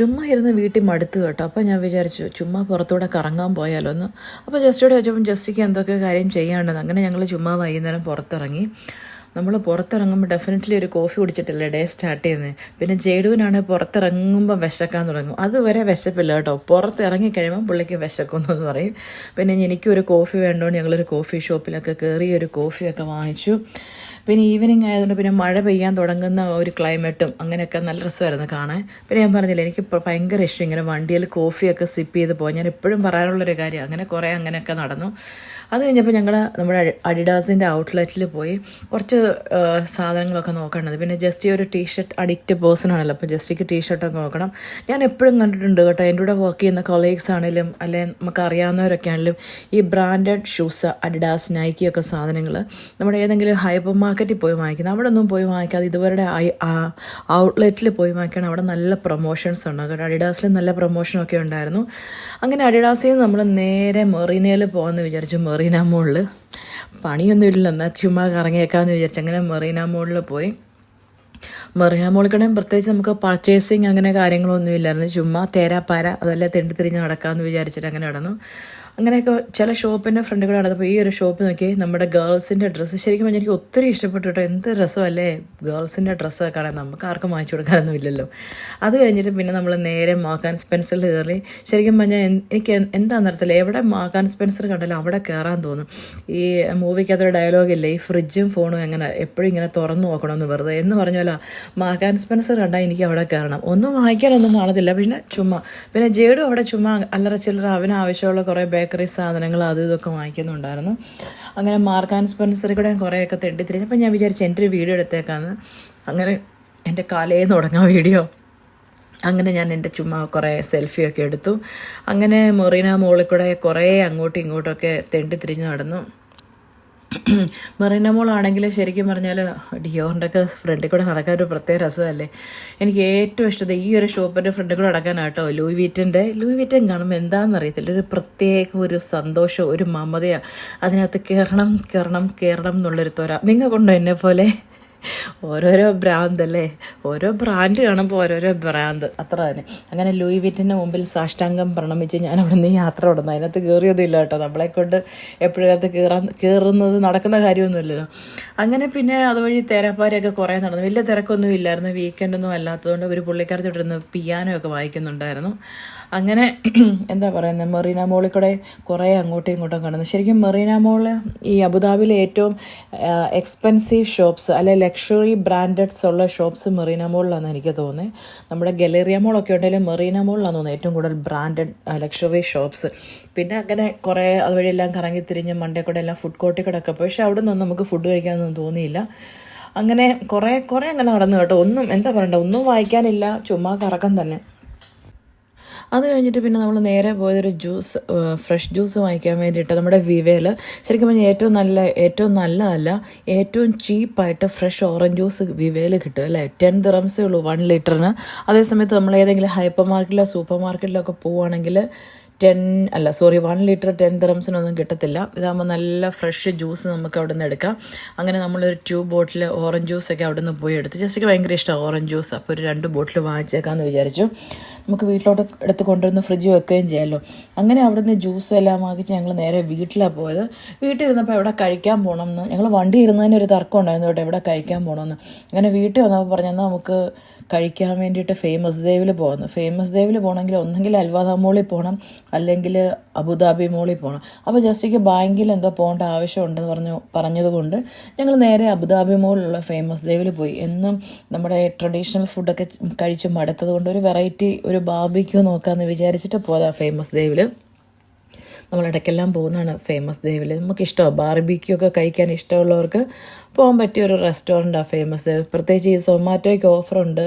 ചുമ്മാ ഇരുന്ന് വീട്ടിൽ മടുത്തു കേട്ടോ. അപ്പോൾ ഞാൻ വിചാരിച്ചു ചുമ്മാ പുറത്തൂടെ കറങ്ങാൻ പോയാലോ എന്ന് അപ്പോൾ ജസ്റ്റിയോട് ചോദിച്ചപ്പം ജസ്റ്റിക്ക് എന്തൊക്കെ കാര്യം ചെയ്യാണ്ടെന്ന് അങ്ങനെ ഞങ്ങൾ ചുമ്മാ വൈകുന്നേരം പുറത്തിറങ്ങി. നമ്മൾ പുറത്തിറങ്ങുമ്പോൾ ഡെഫിനറ്റ്ലി ഒരു കോഫി കുടിച്ചിട്ടല്ലേ ഡേ സ്റ്റാർട്ട് ചെയ്യുന്നത് പിന്നെ ജേഡുവിനാണ് പുറത്തിറങ്ങുമ്പോൾ വിശക്കാൻ തുടങ്ങും. അതുവരെ വിശപ്പില്ല കേട്ടോ. പുറത്തിറങ്ങി കഴിയുമ്പോൾ പുള്ളിക്ക് വിശക്കുന്നു എന്ന് പറയും. പിന്നെ എനിക്കൊരു കോഫി വേണ്ടോണ്ട് ഞങ്ങളൊരു കോഫി ഷോപ്പിലൊക്കെ കയറി ഒരു കോഫിയൊക്കെ വാങ്ങിച്ചു. പിന്നെ ഈവനിങ് ആയതുകൊണ്ട് പിന്നെ മഴ പെയ്യാൻ തുടങ്ങുന്ന ഒരു ക്ലൈമറ്റും അങ്ങനെയൊക്കെ നല്ല രസമായിരുന്നു കാണാൻ. പിന്നെ ഞാൻ പറഞ്ഞില്ല എനിക്ക് ഭയങ്കര ഇഷ്ടം ഇങ്ങനെ വണ്ടിയിൽ കോഫിയൊക്കെ സിപ്പ് ചെയ്ത് പോകാൻ ഞാൻ എപ്പോഴും പറയാറുള്ളൊരു കാര്യം അങ്ങനെ കുറേ അങ്ങനെയൊക്കെ നടന്നു. അത് കഴിഞ്ഞപ്പോൾ ഞങ്ങൾ നമ്മുടെ അഡിഡാസിന്റെ ഔട്ട്ലെറ്റിൽ പോയി. കുറച്ച് സാധനങ്ങളൊക്കെ നോക്കേണ്ടത് പിന്നെ ജസ്റ്റ് ഈ ഒരു ടീഷർട്ട് അഡിക്റ്റ് പേഴ്സൺ ആണല്ലോ. അപ്പോൾ ജസ്റ്റിക്ക് ടീഷർട്ടൊക്കെ നോക്കണം. ഞാൻ എപ്പോഴും കണ്ടിട്ടുണ്ട് കേട്ടോ. എന്റെ കൂടെ വർക്ക് ചെയ്യുന്ന കൊളീഗ്സ് ആണെങ്കിലും അല്ലെങ്കിൽ നമുക്ക് അറിയാവുന്നവരൊക്കെ ആണെങ്കിലും ഈ ബ്രാൻഡഡ് ഷൂസ് അഡിഡാസ് നൈക്കിയൊക്കെ സാധനങ്ങൾ നമ്മുടെ ഏതെങ്കിലും ഹൈപ്പർ മാർക്കറ്റിൽ പോയി വാങ്ങിക്കുന്നത്. അവിടെ ഒന്നും പോയി വാങ്ങിക്കാതെ ഇതുവരുടെ ഔട്ട്ലെറ്റിൽ പോയി വാങ്ങിക്കണം. അവിടെ നല്ല പ്രൊമോഷൻസ് ഉണ്ട്. കേട്ടോ അഡിഡാസിൽ നല്ല പ്രൊമോഷനൊക്കെ ഉണ്ടായിരുന്നു. അങ്ങനെ അഡിഡാസിൽ നിന്ന് നമ്മൾ നേരെ മെറീനയിൽ പോകാമെന്ന് വിചാരിച്ചു. മെറീന മോളിൽ പണിയൊന്നും ഇല്ല എന്നാൽ ചുമ്മാ കറങ്ങിയേക്കാമെന്ന് വിചാരിച്ചു അങ്ങനെ മെറീന മോളിൽ പോയി. മെറീന മോളിൽ കൂടെ പ്രത്യേകിച്ച് നമുക്ക് പർച്ചേസിങ് അങ്ങനെ കാര്യങ്ങളൊന്നും ഇല്ലായിരുന്നു ചുമ്മാ തേരാപ്പാര അതല്ല തെണ്ടി തിരിഞ്ഞ് നടക്കാമെന്ന് വിചാരിച്ചിട്ട് അങ്ങനെ നടന്നു. അങ്ങനെയൊക്കെ ചില ഷോപ്പിന്റെ ഫ്രണ്ട് കൂടെ നടന്നപ്പോൾ ഈ ഒരു ഷോപ്പ് നോക്കി നമ്മുടെ ഗേൾസിന്റെ ഡ്രസ്സ്. ശരിക്കും പറഞ്ഞാൽ എനിക്ക് ഒത്തിരി ഇഷ്ടപ്പെട്ടു കേട്ടോ. എന്ത് രസമല്ലേ? ഗേൾസിന്റെ ഡ്രസ്സൊക്കെ കാണാൻ നമുക്ക് ആർക്കും വാങ്ങിച്ചു കൊടുക്കാനൊന്നും ഇല്ലല്ലോ. അത് കഴിഞ്ഞിട്ട് പിന്നെ നമ്മൾ നേരെ മാക്കാൻ സ്പെൻസറിൽ കയറി. ശരിക്കും പറഞ്ഞാൽ എനിക്ക് എന്താ അറിയത്തില്ല. എവിടെ മാക്കാൻ സ്പെൻസർ കണ്ടാലും അവിടെ കയറാൻ തോന്നും. ഈ മൂവിക്കകത്തൊരു ഡയലോഗില്ലേ ഈ ഫ്രിഡ്ജും ഫോണും എങ്ങനെ എപ്പോഴും ഇങ്ങനെ തുറന്നു നോക്കണമെന്ന് വെറുതെ. എന്ന് പറഞ്ഞാലോ മാക്കാൻ സ്പെൻസർ കണ്ടാൽ എനിക്ക് അവിടെ കയറണം ഒന്നും വാങ്ങിക്കാനൊന്നും കാണത്തില്ല പിന്നെ ചുമ്മാ പിന്നെ ജേഡും അവിടെ ചുമ്മാ അല്ലറ ചില്ലറ അവന് ആവശ്യമുള്ള കുറേ ബേക്കറി സാധനങ്ങൾ അതും ഇതൊക്കെ വാങ്ങിക്കുന്നുണ്ടായിരുന്നു. അങ്ങനെ മാർക്ക് ആൻഡ് സ്പെൻസറിൽ കൂടെ കുറേയൊക്കെ തെണ്ടിത്തിരിഞ്ഞു. അപ്പം ഞാൻ വിചാരിച്ചു എന്റെ ഒരു വീഡിയോ എടുത്തേക്കാന്ന്. അങ്ങനെ എന്റെ കാലേന്ന് തുടങ്ങാം വീഡിയോ. അങ്ങനെ ഞാൻ എന്റെ ചുമ്മാ കുറേ സെൽഫിയൊക്കെ എടുത്തു. അങ്ങനെ മൊറീന മോളിൽ കൂടെ കുറേ അങ്ങോട്ടും ഇങ്ങോട്ടൊക്കെ തെണ്ടിത്തിരിഞ്ഞ് നടന്നു. മെറീന മോളാണെങ്കിൽ ശരിക്കും പറഞ്ഞാൽ ഡിയോറിന്റെ ഒക്കെ ഫ്രണ്ടിൽ കൂടെ നടക്കാൻ ഒരു പ്രത്യേക രസമല്ലേ. എനിക്ക് ഏറ്റവും ഇഷ്ടം ഈ ഒരു ഷോപ്പിന്റെ ഫ്രണ്ടിൽ കൂടെ നടക്കാനാട്ടോ. ലൂയി വീറ്റിന്റെ ലൂയി വീറ്റൻ കാണുമ്പോൾ എന്താണെന്ന് അറിയത്തില്ല ഒരു പ്രത്യേക ഒരു സന്തോഷം ഒരു മമതയാണ് അതിനകത്ത് കയറണം കയറണം കയറണം എന്നുള്ളൊരു തോര നിങ്ങൾക്കുണ്ടോ എന്നെ പോലെ ഓരോരോ ഭ്രാന്ത് അല്ലേ? ഓരോ ബ്രാൻഡ് കാണുമ്പോൾ ഓരോരോ ബ്രാൻഡ് അത്ര തന്നെ. അങ്ങനെ ലൂയി വിറ്റിന്റെ മുമ്പിൽ സാഷ്ടാംഗം പ്രണമിച്ച് ഞാൻ അവിടെ നിന്ന് യാത്ര ഓടുന്നു. അതിനകത്ത് കയറിയതില്ല കേട്ടോ. നമ്മളെ കൊണ്ട് എപ്പോഴും കയറാൻ കയറുന്നത് നടക്കുന്ന കാര്യമൊന്നുമില്ലല്ലോ. അങ്ങനെ പിന്നെ അതുവഴി തേരാപ്പാരൊക്കെ കുറേ നടന്നു. വലിയ തിരക്കൊന്നും ഇല്ലായിരുന്നു. വീക്കെൻഡൊന്നും അല്ലാത്തതുകൊണ്ട് ഒരു പുള്ളിക്കാരത്തി ഇട്ടിരുന്ന് പിയാനോ ഒക്കെ വായിക്കുന്നുണ്ടായിരുന്നു. അങ്ങനെ എന്താ പറയുന്നത് മെറീന മോളിൽ കൂടെ കുറേ അങ്ങോട്ടും ഇങ്ങോട്ടും കടന്നു ശരിക്കും മെറീന മോൾ ഈ അബുദാബിയിലെ ഏറ്റവും എക്സ്പെൻസീവ് ഷോപ്സ് അല്ലെ ലക്ഷറി ബ്രാൻഡഡ്സ് ഉള്ള ഷോപ്സ് മെറീന മോളിലാണെന്ന് എനിക്ക് തോന്നുന്നത് നമ്മുടെ ഗലേറിയ മോളൊക്കെ ഉണ്ടെങ്കിലും മെറീന മോളിലാണ് തോന്നുന്നത് ഏറ്റവും കൂടുതൽ ബ്രാൻഡഡ് ലക്ഷറി ഷോപ്സ് പിന്നെ അങ്ങനെ കുറേ അതുവഴി എല്ലാം കറങ്ങി തിരിഞ്ഞ് മണ്ടേ കൂടെ എല്ലാം ഫുഡ് കോർട്ടിൽ കിടക്കുക പക്ഷേ അവിടെ നിന്നും നമുക്ക് ഫുഡ് കഴിക്കാനൊന്നും തോന്നിയില്ല. അങ്ങനെ കുറേ കുറേ അങ്ങനെ നടന്നു കേട്ടോ. ഒന്നും എന്താ പറയണ്ട ഒന്നും വായിക്കാനില്ല ചുമ്മാ കറക്കം തന്നെ. അത് കഴിഞ്ഞിട്ട് പിന്നെ നമ്മൾ നേരെ പോയതൊരു ജ്യൂസ് ഫ്രഷ് ജ്യൂസ് വാങ്ങിക്കാൻ വേണ്ടിയിട്ട് നമ്മുടെ വിവയിൽ ശരിക്കും പറഞ്ഞാൽ ഏറ്റവും നല്ല ഏറ്റവും നല്ലതല്ല ഏറ്റവും ചീപ്പായിട്ട് ഫ്രഷ് ഓറഞ്ച് ജ്യൂസ് വിവയിൽ കിട്ടും അല്ലേ? ടെൻ ദിറംസേ ഉള്ളൂ വൺ ലിറ്ററിന്. അതേസമയത്ത് നമ്മൾ ഏതെങ്കിലും ഹൈപ്പർ മാർക്കറ്റിലോ സൂപ്പർ മാർക്കറ്റിലോ ഒക്കെ പോവുകയാണെങ്കിൽ ടെൻ അല്ല സോറി വൺ ലിറ്റർ ടെൻ തെറംസിനൊന്നും കിട്ടത്തില്ല. ഇതാകുമ്പോൾ നല്ല ഫ്രഷ് ജ്യൂസ് നമുക്ക് അവിടെ നിന്ന് എടുക്കാം. അങ്ങനെ നമ്മളൊരു ടു ബോട്ടിൽ ഓറഞ്ച് ജ്യൂസൊക്കെ അവിടെ നിന്ന് പോയി എടുത്ത്. ജസ്റ്റ് ഭയങ്കര ഇഷ്ടമാണ് ഓറഞ്ച് ജ്യൂസ് അപ്പോൾ ഒരു രണ്ട് ബോട്ടിൽ വാങ്ങിച്ചേക്കാമെന്ന് വിചാരിച്ചു. നമുക്ക് വീട്ടിലോട്ട് എടുത്ത് കൊണ്ടുവന്ന് ഫ്രിഡ്ജ് വെക്കുകയും ചെയ്യാമല്ലോ അങ്ങനെ അവിടെ നിന്ന് ജ്യൂസും എല്ലാം വാങ്ങിച്ച് ഞങ്ങൾ നേരെ വീട്ടിലാണ് പോയത്. വീട്ടിൽ ഇരുന്നപ്പോൾ എവിടെ കഴിക്കാൻ പോകണമെന്ന് ഞങ്ങൾ വണ്ടി ഇരുന്നതിന് ഒരു തർക്കം ഉണ്ടായിരുന്നു കേട്ടോ എവിടെ കഴിക്കാൻ പോകണമെന്ന് അങ്ങനെ വീട്ടിൽ വന്നപ്പോൾ പറഞ്ഞാൽ നമുക്ക് കഴിക്കാൻ വേണ്ടിയിട്ട് ഫേമസ് ദേവിൽ പോകുന്നു ഫേമസ് ദേവിൽ പോകണമെങ്കിൽ ഒന്നെങ്കിൽ അൽവാദാമോളിൽ പോകണം അല്ലെങ്കിൽ അബുദാബി മോളിൽ പോകണം അപ്പോൾ ജസ്റ്റിക്ക് ബാങ്കിൽ എന്തോ പോകേണ്ട ആവശ്യമുണ്ടെന്ന് പറഞ്ഞു പറഞ്ഞതുകൊണ്ട് ഞങ്ങൾ നേരെ അബുദാബി മോളിലുള്ള ഫേമസ് ദേവിൽ പോയി. എന്നും നമ്മുടെ ട്രഡീഷണൽ ഫുഡൊക്കെ കഴിച്ച് മടുത്തത് കൊണ്ട് ഒരു വെറൈറ്റി ഒരു ബാബിക്ക് നോക്കാമെന്ന് വിചാരിച്ചിട്ട് പോയതാണ് ഫേമസ് ദേവിൽ നമ്മൾ ഇടയ്ക്കെല്ലാം പോകുന്നതാണ് ഫേമസ് ദേവിൽ. നമുക്ക് ഇഷ്ടമാണ് ബാർബിക്യൂ ഒക്കെ കഴിക്കാൻ ഇഷ്ടമുള്ളവർക്ക് പോകാൻ പറ്റിയ ഒരു റെസ്റ്റോറന്റാണ് ഫേമസ് ദേവ്. പ്രത്യേകിച്ച് ഈ സൊമാറ്റോയ്ക്ക് ഓഫറുണ്ട്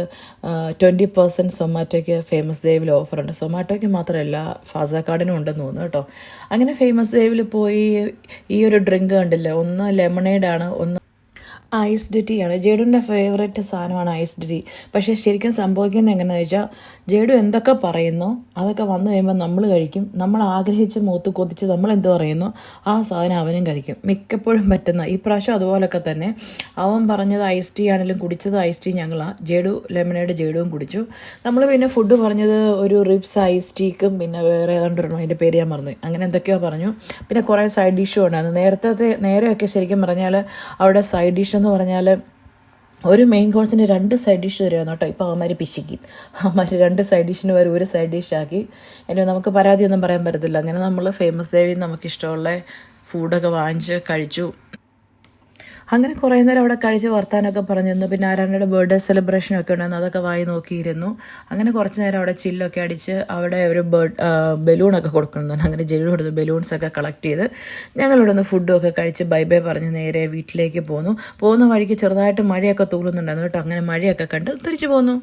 ട്വന്റി പെർസെന്റ് സൊമാറ്റോയ്ക്ക് ഫേമസ് ദേവിൽ ഓഫറുണ്ട് സൊമാറ്റോയ്ക്ക് മാത്രമല്ല ഫാസ കാർഡിനും ഉണ്ടെന്ന് തോന്നുന്നു കേട്ടോ. അങ്ങനെ ഫേമസ് ദേവിൽ പോയി ഈ ഒരു ഡ്രിങ്ക് കണ്ടില്ലേ? ഒന്ന് ലെമണേഡാണ് ഒന്ന് ഐസ്ഡ് ടീ ആണ്. ജേഡുവിന്റെ ഫേവറേറ്റ് സാധനമാണ് ഐസ്ഡ് ടീ പക്ഷേ ശരിക്കും സംഭവിക്കുന്നത് എങ്ങനെയാണെന്ന് വെച്ചാൽ ജേഡു എന്തൊക്കെ പറയുന്നു അതൊക്കെ വന്നു കഴിയുമ്പോൾ നമ്മൾ കഴിക്കും. നമ്മൾ ആഗ്രഹിച്ച് മൂത്ത് കൊതിച്ച് നമ്മൾ എന്ത് പറയുന്നു ആ സാധനം അവനും കഴിക്കും. മിക്കപ്പോഴും പറ്റുന്ന ഈ പ്രാവശ്യം അതുപോലൊക്കെ തന്നെ. അവൻ പറഞ്ഞത് ഐസ് ടീ ആണെങ്കിലും കുടിച്ചത് ഐസ് ടീ ഞങ്ങളാണ് ജേഡു ലെമനേഡ് ജേഡുവും കുടിച്ചു. നമ്മൾ പിന്നെ ഫുഡ് പറഞ്ഞത് ഒരു റിബ്സ് ഐസ് ടീക്കും പിന്നെ വേറെ ഏതാണ്ട് ഒരെണ്ണം അതിന്റെ പേര് ഞാൻ പറഞ്ഞു അങ്ങനെ എന്തൊക്കെയോ പറഞ്ഞു. പിന്നെ കുറേ സൈഡ് ഡിഷും ഉണ്ടായിരുന്നു. നേരത്തെ നേരെയൊക്കെ ശരിക്കും പറഞ്ഞാൽ അവിടെ സൈഡ് ഡിഷ് എന്ന് പറഞ്ഞാൽ ഒരു മെയിൻ കോഴ്സിന് രണ്ട് സൈഡ് ഡിഷ് തരുമായിരുന്നു കേട്ടോ ഇപ്പോൾ അവന്മാർ പിശിക്കും. അവന്മാർ രണ്ട് സൈഡ് ഡിഷിന് വരും ഒരു സൈഡ് ഡിഷാക്കി അതിന് നമുക്ക് പരാതിയൊന്നും പറയാൻ പറ്റത്തില്ല. അങ്ങനെ നമ്മൾ ഫേമസ് ദേവി നമുക്കിഷ്ടമുള്ള ഫുഡൊക്കെ വാങ്ങിച്ച് കഴിച്ചു. അങ്ങനെ കുറേ നേരം അവിടെ കഴിച്ച് വർത്താനൊക്കെ പറഞ്ഞിരുന്നു. പിന്നെ ആരാണ്ടയുടെ ബർത്ത്ഡേ സെലിബ്രേഷൻ ഒക്കെ ഉണ്ടായിരുന്നു അതൊക്കെ വായി നോക്കിയിരുന്നു. അങ്ങനെ കുറച്ച് നേരം അവിടെ ചില്ലൊക്കെ അടിച്ച് അവിടെ ഒരു ബേർഡ് ബലൂണൊക്കെ കൊടുക്കുന്നുണ്ട്. അങ്ങനെ ജെല്ലി കൊടുത്ത് ബലൂൺസൊക്കെ കളക്ട് ചെയ്ത് ഞങ്ങളിവിടെ നിന്ന് ഫുഡും ഒക്കെ കഴിച്ച് ബൈ ബൈ പറഞ്ഞ് നേരെ വീട്ടിലേക്ക് പോന്നു. പോകുന്ന വഴിക്ക് ചെറുതായിട്ട് മഴയൊക്കെ തൂളുന്നുണ്ടായിരുന്നു കേട്ടോ. അങ്ങനെ മഴയൊക്കെ കണ്ട് തിരിച്ചു പോന്നു.